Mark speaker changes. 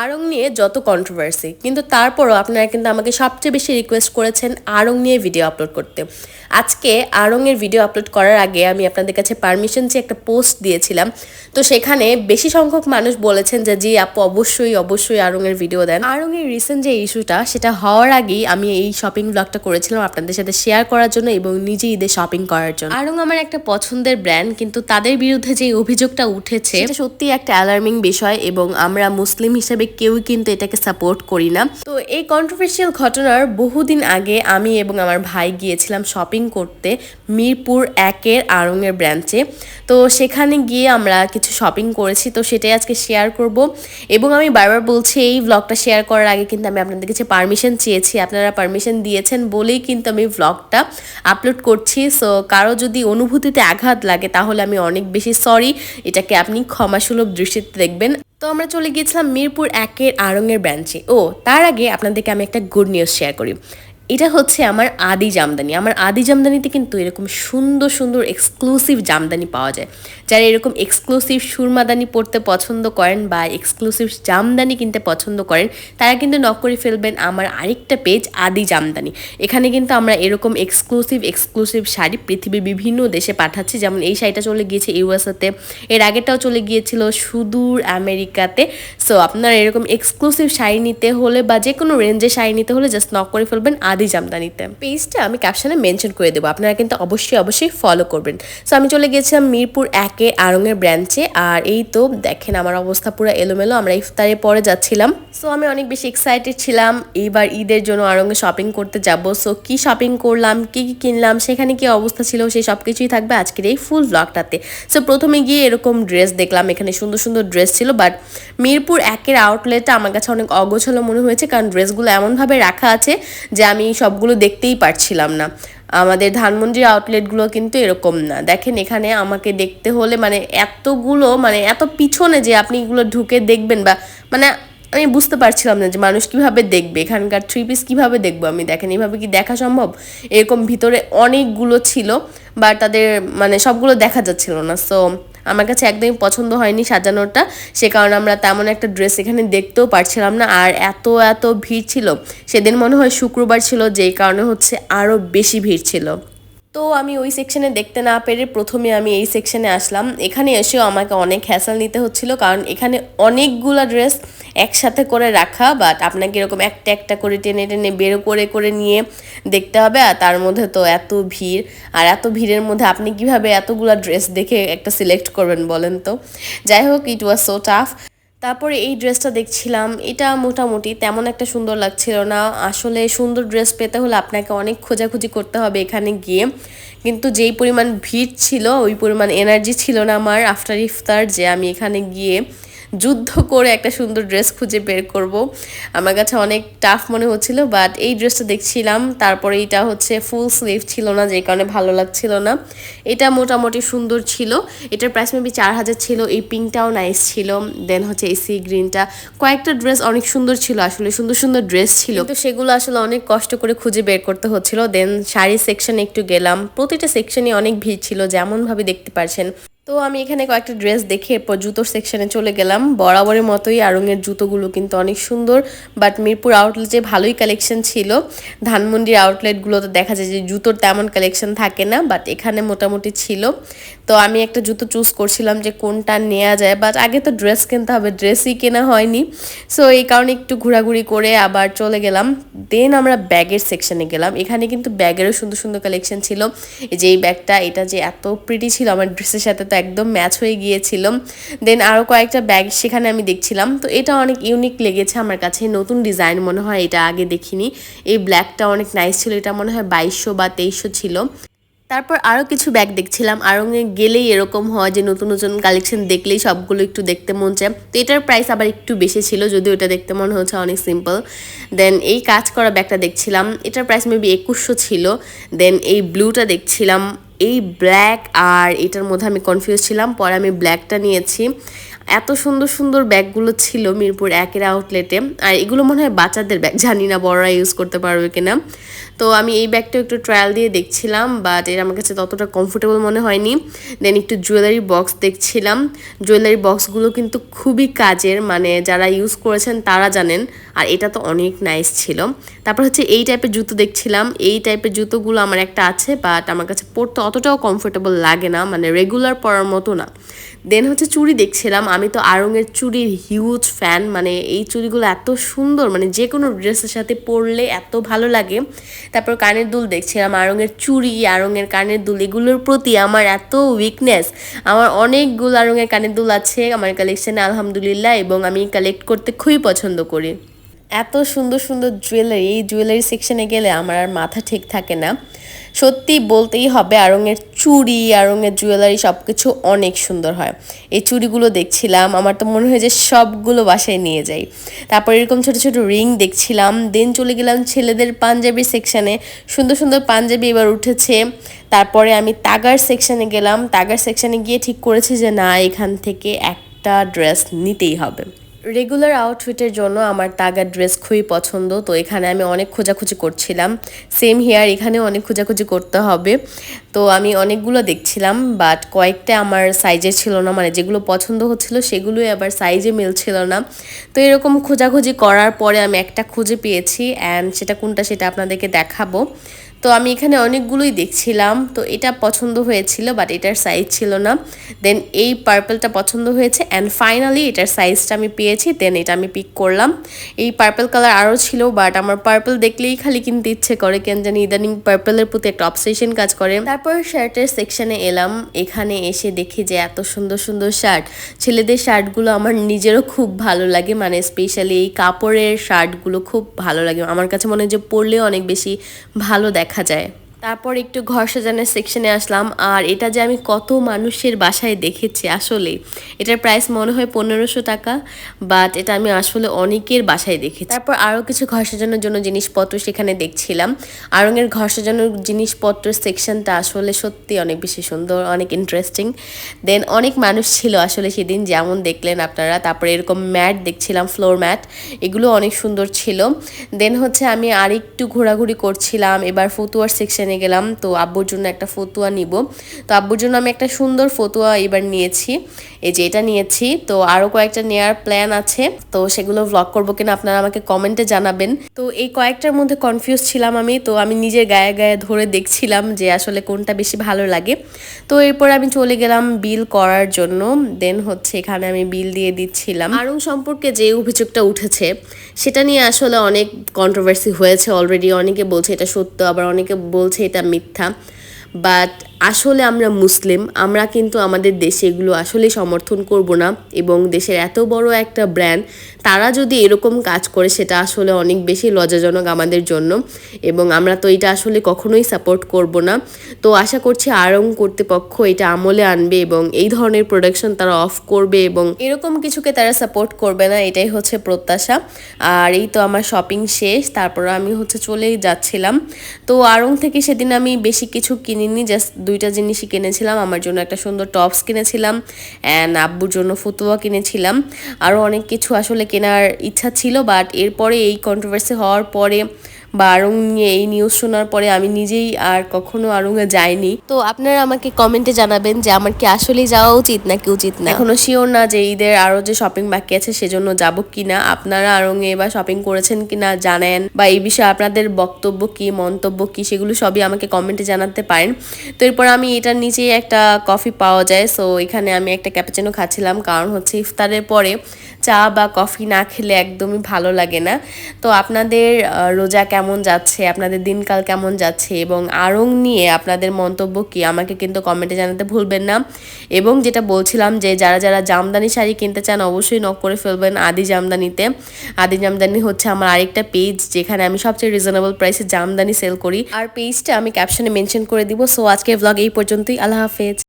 Speaker 1: আড়ং নিয়ে যত কন্ট্রোভার্সি কিন্তু তারপরও আপনারা কিন্তু আমাকে সবচেয়ে বেশি রিকোয়েস্ট করেছেন আড়ং নিয়ে ভিডিও আপলোড করতে। আজকে আড়ংয়ের ভিডিও আপলোড করার আগে আমি আপনাদের কাছে পারমিশন চেয়ে একটা পোস্ট দিয়েছিলাম, তো সেখানে বেশি সংখ্যক মানুষ বলেছেন যে, জি আপু, অবশ্যই অবশ্যই আড়ংয়ের ভিডিও দেন। আড়ংয়ের রিসেন্ট যে ইস্যুটা সেটা হওয়ার আগেই আমি এই শপিং ব্লগটা করেছিলাম আপনাদের সাথে শেয়ার করার জন্য এবং নিজে ঈদে শপিং করার জন্য। আড়ং আমার একটা পছন্দের ব্র্যান্ড কিন্তু তাদের বিরুদ্ধে যে অভিযোগটা উঠেছে সত্যি একটা অ্যালার্মিং বিষয় এবং আমরা মুসলিম হিসেবে কেউই কিন্তু এটাকে সাপোর্ট করি না। তো এই কন্ট্রোভার্সিয়াল ঘটনার বহুদিন আগে আমি এবং আমার ভাই গিয়েছিলাম শপিং করতে মিরপুর একের আড়ংয়ের ব্রাঞ্চে তো সেখানে গিয়ে আমরা কিছু শপিং করেছি, তো সেটাই আজকে শেয়ার করব। এবং আমি বারবার বলছি, এই ব্লগটা শেয়ার করার আগে কিন্তু আমি আপনাদের কাছে পারমিশন চেয়েছি। আপনারা পারমিশন দিয়েছেন বলেই কিন্তু আমি ব্লগটা আপলোড করছি। সো কারও যদি অনুভূতিতে আঘাত লাগে, তাহলে আমি অনেক বেশি সরি এটাকে আপনি ক্ষমাসুলভ দৃষ্টিতে দেখবেন। তো আমরা চলে গিয়েছিলাম মিরপুর একের আড়ংয়ের ব্রাঞ্চে ও, তার আগে আপনাদেরকে আমি একটা গুড নিউজ শেয়ার করি। এটা হচ্ছে আমার আদি জামদানি। আমার আদি জামদানিতে কিন্তু এরকম সুন্দর সুন্দর এক্সক্লুসিভ জামদানি পাওয়া যায়। যারা এরকম এক্সক্লুসিভ সুরমাদানি পড়তে পছন্দ করেন বা এক্সক্লুসিভ জামদানি কিনতে পছন্দ করেন, তারা কিন্তু নক করে ফেলবেন আমার আরেকটা পেজ আদি জামদানি। এখানে কিন্তু আমরা এরকম এক্সক্লুসিভ এক্সক্লুসিভ শাড়ি পৃথিবীর বিভিন্ন দেশে পাঠাচ্ছি। যেমন এই শাড়িটা চলে গিয়েছে ইউএসএতে। এর আগেটাও চলে গিয়েছিল সুদূর আমেরিকাতে। সো আপনারা এরকম এক্সক্লুসিভ শাড়ি নিতে হলে বা যে কোনো রেঞ্জে শাড়ি নিতে হলে জাস্ট নক করে ফেলবেন। আদি জামদানিতে। পেজটা আমি ক্যাপশনে মেনশন করে দেবো, আপনারা কিন্তু অবশ্যই অবশ্যই ফলো করবেন। সো আমি চলে গেছিলাম মিরপুর একে আড়ংয়ের ব্রাঞ্চে আর এই তো দেখেন আমার অবস্থা পুরো এলোমেলো, আমরা ইফতারের পরে যাচ্ছিলাম। সো আমি অনেক বেশি এক্সাইটেড ছিলাম, এইবার ঈদের জন্য আড়ংয়ে শপিং করতে যাব। সো কি শপিং করলাম, কি কি কিনলাম, সেখানে কি অবস্থা ছিল, সেই সব কিছুই থাকবে আজকের এই ফুল ব্লগটাতে সো প্রথমে গিয়ে এরকম ড্রেস দেখলাম, এখানে সুন্দর সুন্দর ড্রেস ছিল বাট মিরপুর একের আউটলেটটা আমার কাছে অনেক অগোছালো মনে হয়েছে, কারণ ড্রেসগুলো এমনভাবে রাখা আছে যে আমি সবগুলো দেখতেই পারছিলাম না। আমাদের ধানমন্ডির আউটলেটগুলো কিন্তু এরকম না। দেখেন এখানে আমাকে দেখতে হলে মানে এতগুলো মানে এত পিছনে যে আপনি এগুলো ঢুকে দেখবেন বা মানে আমি বুঝতে পারছিলাম না যে মানুষ কীভাবে দেখবে, এখানকার থ্রি পিস কীভাবে দেখব আমি? দেখেন এইভাবে কি দেখা সম্ভব? এরকম ভিতরে অনেকগুলো ছিল, বা তাদের মানে সবগুলো দেখা যাচ্ছিল না। সো আমার কাছে একদমই পছন্দ হয়নি সাজানোটা, সে কারণে আমরা তেমন একটা ড্রেস এখানে দেখতেও পারছিলাম না। আর এত এত ভিড় ছিল, সেদিন মনে হয় শুক্রবার ছিল, যেই কারণে হচ্ছে আরও বেশি ভিড় ছিল। তো আমি ওই সেকশনে দেখতে না পেরে প্রথমে আমি এই সেকশনে আসলাম। এখানে এসেও আমাকে অনেক হ্যাসাল নিতে হচ্ছিল, কারণ এখানে অনেকগুলো ড্রেস একসাথে করে রাখা বাট আপনাকে এরকম একটা একটা করে টেনে টেনে বের করে করে নিয়ে দেখতে হবে, আর তার মধ্যে তো এত ভিড়। আর এত ভিড়ের মধ্যে আপনি কীভাবে এতগুলো ড্রেস দেখে একটা সিলেক্ট করবেন বলেন তো? যাই হোক ইট ওয়াজ সো টাফ তারপরে এই ড্রেসটা দেখছিলাম, এটা মোটামুটি তেমন একটা সুন্দর লাগছিল না। আসলে সুন্দর ড্রেস পেতে হলে আপনাকে অনেক খোঁজাখুঁজি করতে হবে এখানে গিয়ে। কিন্তু যেই পরিমাণ ভিড় ছিল, ওই পরিমাণ এনার্জি ছিল না আমার আফটার ইফতার যে আমি এখানে গিয়ে যুদ্ধ করে একটা সুন্দর ড্রেস খুঁজে বের করব। আমার কাছে অনেক টাফ মনে হচ্ছিল বাট এই ড্রেসটা দেখছিলাম। তারপরে এটা হচ্ছে ফুল স্লিভ ছিল না, যে কারণে ভালো লাগছিল না। এটা মোটামুটি সুন্দর ছিল। এটার প্রাইস মেবি চার হাজার ছিল, এই পিঙ্কটাও নাইস ছিল। দেন হচ্ছে এই সি গ্রিনটা কয়েকটা ড্রেস অনেক সুন্দর ছিল আসলে, সুন্দর সুন্দর ড্রেস ছিল। তো সেগুলো আসলে অনেক কষ্ট করে খুঁজে বের করতে হচ্ছিল। দেন শাড়ি সেকশনে একটু গেলাম। প্রতিটা সেকশনে অনেক ভিড় ছিল, যেমনভাবে দেখতে পারছেন। তো আমি এখানে কয়েকটা ড্রেস দেখে এরপর জুতোর সেকশনে চলে গেলাম। বরাবরের মতোই আরঙের জুতোগুলো কিন্তু অনেক সুন্দর। বাট মিরপুর আউটলেটে ভালোই কালেকশন ছিল, ধানমন্ডির আউটলেটগুলোতে দেখা যায় যে জুতোর তেমন কালেকশন থাকে না বাট এখানে মোটামুটি ছিল। তো আমি একটা জুতো চুজ করছিলাম যে কোনটা নেওয়া যায় বাট আগে তো ড্রেস কিনতে হবে ড্রেসই কেনা হয়নি। সো এই কারণে একটু ঘোরাঘুরি করে আবার চলে গেলাম। দেন আমরা ব্যাগের সেকশনে গেলাম। এখানে কিন্তু ব্যাগেরও সুন্দর সুন্দর কালেকশন ছিল। যে এই ব্যাগটা, এটা যে এত প্রিটি ছিল, আমার ড্রেসের সাথে তো একদম ম্যাচ হয়ে গিয়েছিল দেন আরও কয়েকটা ব্যাগ সেখানে আমি দেখছিলাম। তো এটা অনেক ইউনিক লেগেছে আমার কাছে। নতুন ডিজাইন মনে হয় এটা আগে দেখিনি। এই ব্ল্যাকটা অনেক নাইস ছিল। এটা মনে হয় বাইশশো বা তেইশশো ছিল। তারপর আরও কিছু ব্যাগ দেখছিলাম। আরও গেলেই এরকম হয় যে নতুন নতুন কালেকশন দেখলেই সবগুলো একটু দেখতে মন চায়। তো এটার প্রাইস আবার একটু বেশি ছিল, যদিও এটা দেখতে মনে হচ্ছে অনেক সিম্পল দেন এই কাজ করা ব্যাগটা দেখছিলাম। এটার প্রাইস মেবি একুশশো ছিল। দেন এই ব্লুটা দেখছিলাম। এই ব্ল্যাক আর এটার মধ্যে আমি কনফিউজ ছিলাম, পরে আমি ব্ল্যাকটা নিয়েছি। এত সুন্দর সুন্দর ব্যাগগুলো ছিল মিরপুর একের আউটলেটে আর এগুলো মনে হয় বাচ্চাদের ব্যাগ, জানি না বড়রা ইউজ করতে পারবে কিনা। তো আমি এই ব্যাগটা একটু ট্রায়াল দিয়ে দেখছিলাম বাট এটা আমার কাছে ততটা কমফোর্টেবল মনে হয়নি। দেন একটু জুয়েলারি বক্স দেখছিলাম। জুয়েলারি বক্সগুলো কিন্তু খুবই কাজের মানে যারা ইউজ করেছেন তারা জানেন, আর এটা তো অনেক নাইস ছিল। তারপর হচ্ছে এই টাইপের জুতো দেখছিলাম। এই টাইপের জুতোগুলো আমার একটা আছে বাট আমার কাছে পরতে অতটাও কমফোর্টেবল লাগে না মানে রেগুলার পরার মতো না। দেন হচ্ছে চুড়ি দেখছিলাম। আমি তো আড়ঙের চুড়ির হিউজ ফ্যান মানে এই চুড়িগুলো এত সুন্দর মানে যে কোনো ড্রেসের সাথে পরলে এত ভালো লাগে। তারপর কানের দুল দেখছিলাম আরঙের চুড়ি আরঙের কানের দুল, এগুলোর প্রতি আমার এত উইকনেস আমার অনেকগুলো আরঙের কানের দুল আছে আমার কালেকশানে আলহামদুলিল্লাহ, এবং আমি কালেক্ট করতে খুবই পছন্দ করি। এত সুন্দর সুন্দর জুয়েলারি এই জুয়েলারি সেকশনে গেলে আমার আর মাথা ঠিক থাকে না। সত্যি বলতেই হবে, আড়ঙের চুড়ি, আড়ঙের জুয়েলারি সব কিছু অনেক সুন্দর হয়। এই চুড়িগুলো দেখছিলাম, আমার তো মনে হয় যে সবগুলো বাসায় নিয়ে যাই। তারপর এরকম ছোট ছোট রিং দেখছিলাম দেন চলে গেলাম ছেলেদের পাঞ্জাবি সেকশানে সুন্দর সুন্দর পাঞ্জাবি এবার উঠেছে। তারপরে আমি তাগার সেকশানে গেলাম, তাগার সেকশানে গিয়ে ঠিক করেছি যে না, এখান থেকে একটা ড্রেস নিতেই হবে। রেগুলার আউটফিটের জন্য আমার তাগার ড্রেস খুবই পছন্দ। তো এখানে আমি অনেক খোঁজাখুঁজি করছিলাম। সেম হেয়ার এখানে অনেক খোঁজাখুঁজি করতে হবে। তো আমি অনেকগুলো দেখছিলাম বাট কয়েকটা আমার সাইজে ছিল না মানে যেগুলো পছন্দ হচ্ছিল সেগুলোই আবার সাইজে মিলছিল না। তো এরকম খোঁজাখুঁজি করার পরে আমি একটা খুঁজে পেয়েছি অ্যান্ড সেটা কোনটা সেটা আপনাদেরকে দেখাবো। তো আমি এখানে অনেকগুলোই দেখছিলাম। তো এটা পছন্দ হয়েছিল বাট এটার সাইজ ছিল না। দেন এই পার্পলটা পছন্দ হয়েছে অ্যান্ড ফাইনালি এটার সাইজটা আমি পেয়েছি দেন এটা আমি পিক করলাম। এই পার্পল কালার আরও ছিল বাট আমার পার্পল দেখলেই খালি কিনতে ইচ্ছে করে, কেন জানি ইদানিং পার্পলের প্রতি একটা অবসেশন কাজ করে। তারপর শার্টের সেকশনে এলাম, এখানে এসে দেখি যে এত সুন্দর সুন্দর শার্ট ছেলেদের শার্টগুলো আমার নিজেরও খুব ভালো লাগে মানে স্পেশালি এই কাপড়ের শার্টগুলো খুব ভালো লাগে। আমার কাছে মনে হয় যে পরলেও অনেক বেশি ভালো দেখা যায়। তারপর একটু ঘর সাজানোর সেকশনে আসলাম। আর এটা যে আমি কত মানুষের বাসায় দেখেছি আসলে এটার প্রাইস মনে হয় পনেরোশো টাকা বাট এটা আমি আসলে অনেকের বাসায় দেখেছি। তারপর আরও কিছু ঘর সাজানোর জন্য জিনিসপত্র সেখানে দেখছিলাম। আরঙের ঘর সাজানোর জিনিসপত্র সেকশনটা আসলে সত্যি অনেক বেশি সুন্দর, অনেক ইন্টারেস্টিং দেন অনেক মানুষ ছিল আসলে সেদিন, যেমন দেখলেন আপনারা। তারপরে এরকম ম্যাট দেখছিলাম ফ্লোর ম্যাট এগুলো অনেক সুন্দর ছিল। দেন হচ্ছে আমি আরেকটু ঘোরাঘুরি করছিলাম। এবার ফতুয়ার সেকশনে কিনে গেলাম, তো আব্বুর জন্য একটা ফতুয়া নিব। তো আব্বুর জন্য আমি একটা সুন্দর ফতুয়া এবার নিয়েছি, এই যে এটা নিয়েছি। তো আরও কয়েকটা নেওয়ার প্ল্যান আছে, তো সেগুলো ভ্লগ করব কিনা আপনারা আমাকে কমেন্টে জানাবেন। তো এই কয়েকটার মধ্যে কনফিউজ ছিলাম আমি, তো আমি নিজের গায়ে গায়ে ধরে দেখছিলাম যে আসলে কোনটা বেশি ভালো লাগে। তো এরপর আমি চলে গেলাম বিল করার জন্য দেন হচ্ছে এখানে আমি বিল দিয়ে দিচ্ছিলাম। আরং সম্পর্কে যে অভিযোগটা উঠেছে, সেটা নিয়ে আসলে অনেক কন্ট্রোভার্সি হয়েছে অলরেডি অনেকে বলছে এটা সত্য, আবার অনেকে বলছে এটা মিথ্যা। বাট আসলে আমরা মুসলিম, আমরা কিন্তু আমাদের দেশে এগুলো আসলে সমর্থন করব না এবং দেশের এত বড় একটা ব্র্যান্ড তারা যদি এরকম কাজ করে সেটা আসলে অনেক বেশি লজ্জাজনক আমাদের জন্য এবং আমরা তো এটা আসলে কখনোই সাপোর্ট করব না। তো আশা করছি আরং কর্তৃপক্ষ এটা আমলে আনবে এবং এই ধরনের প্রোডাকশন তারা অফ করবে এবং এরকম কিছুকে তারা সাপোর্ট করবে না, এটাই হচ্ছে প্রত্যাশা। আর এই তো আমার শপিং শেষ, তারপর আমি হচ্ছে চলেই যাচ্ছিলাম। তো আরং থেকে সেদিন আমি বেশি কিছু কিনিনি জাস্ট দুইটা জিনিসই কিনেছিলাম। আমার জন্য একটা সুন্দর টপস কিনেছিলাম অ্যান্ড আব্বুর জন্য ফতুয়া কিনেছিলাম। আরও অনেক কিছু আসলে কেনার ইচ্ছা ছিল বাট এরপরে এই কন্ট্রোভার্সি হওয়ার পরে বা আরং নিয়ে এই নিউজ শোনার পরে আমি নিজেই আর কখনো আরঙে যাইনি। তো আপনারা আমাকে কমেন্টে জানাবেন যে আমার কি আসলেই যাওয়া উচিত নাকি উচিত না? এখনও শিওর না যে ঈদের আরও যে শপিং বাকি আছে সেজন্য যাব কিনা আপনারা আরঙে বা শপিং করেছেন কিনা জানেন বা এই বিষয়ে আপনাদের বক্তব্য কি মন্তব্য কি সেগুলো সবই আমাকে কমেন্টে জানাতে পারেন। তো এরপর আমি এটার নিচেই একটা কফি পাওয়া যায় সো এখানে আমি একটা ক্যাপাচিনো খাচ্ছিলাম কারণ হচ্ছে ইফতারের পরে চা বা কফি না খেলে একদমই ভালো লাগে না। তো আপনাদের রোজা কেমন যাচ্ছে? আপনাদের দিনকাল কেমন যাচ্ছে? এবং আড়ং নিয়ে আপনাদের মন্তব্য কি? আমাকে কিন্তু কমেন্টে জানাতে ভুলবেন না। এবং যেটা বলছিলাম যে, যারা যারা জামদানি শাড়ি কিনতে চান, অবশ্যই নক করে ফেলবেন আদি জামদানিতে। আদি জামদানি হচ্ছে আমার আরেকটা পেজ যেখানে আমি সবচেয়ে রিজনেবল প্রাইসে জামদানি সেল করি। আর পেজটা আমি ক্যাপশনে মেনশন করে দিব। সো আজকে ব্লগ এই পর্যন্তই। আল্লাহ হাফেজ।